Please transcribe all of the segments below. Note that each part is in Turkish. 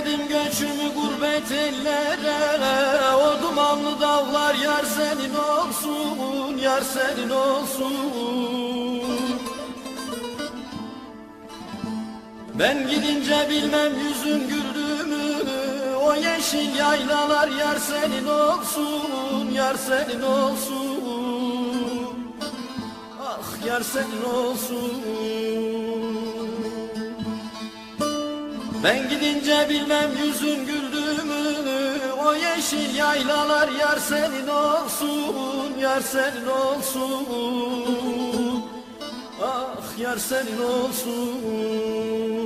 Yükledim göçümü gurbet ellere. O dumanlı dağlar yar senin olsun Yar senin olsun. Ben gidince bilmem yüzün güldüğümü. O yeşil yaylalar yar senin olsun Yar senin olsun. Ah yar senin olsun ben gidince bilmem yüzün güldüğümü O yeşil yaylalar yar senin olsun Yar senin olsun. Ah yar senin olsun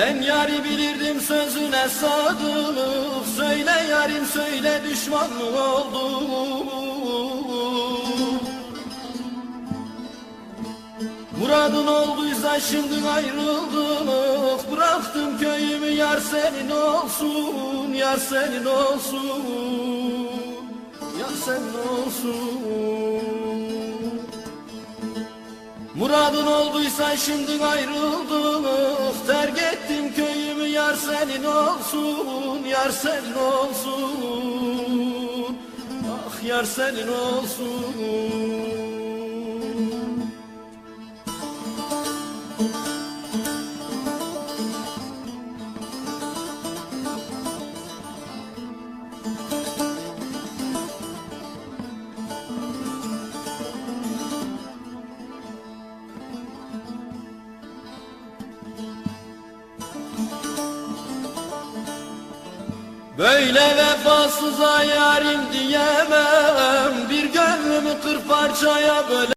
Ben yari bilirdim sözüne sadık Söyle yarim söyle düşman mı oldum? Muradın olduysa şimdi ayrıldık Bıraktım köyümü yar senin olsun Yar senin olsun. Yar senin olsun Muradın olduysa şimdi ayrıldık Terk ettim köyümü yar senin olsun Yar senin olsun. Ah yar senin olsun Böyle vefasıza yarim diyemem. Bir gönlümü kırk parçaya böle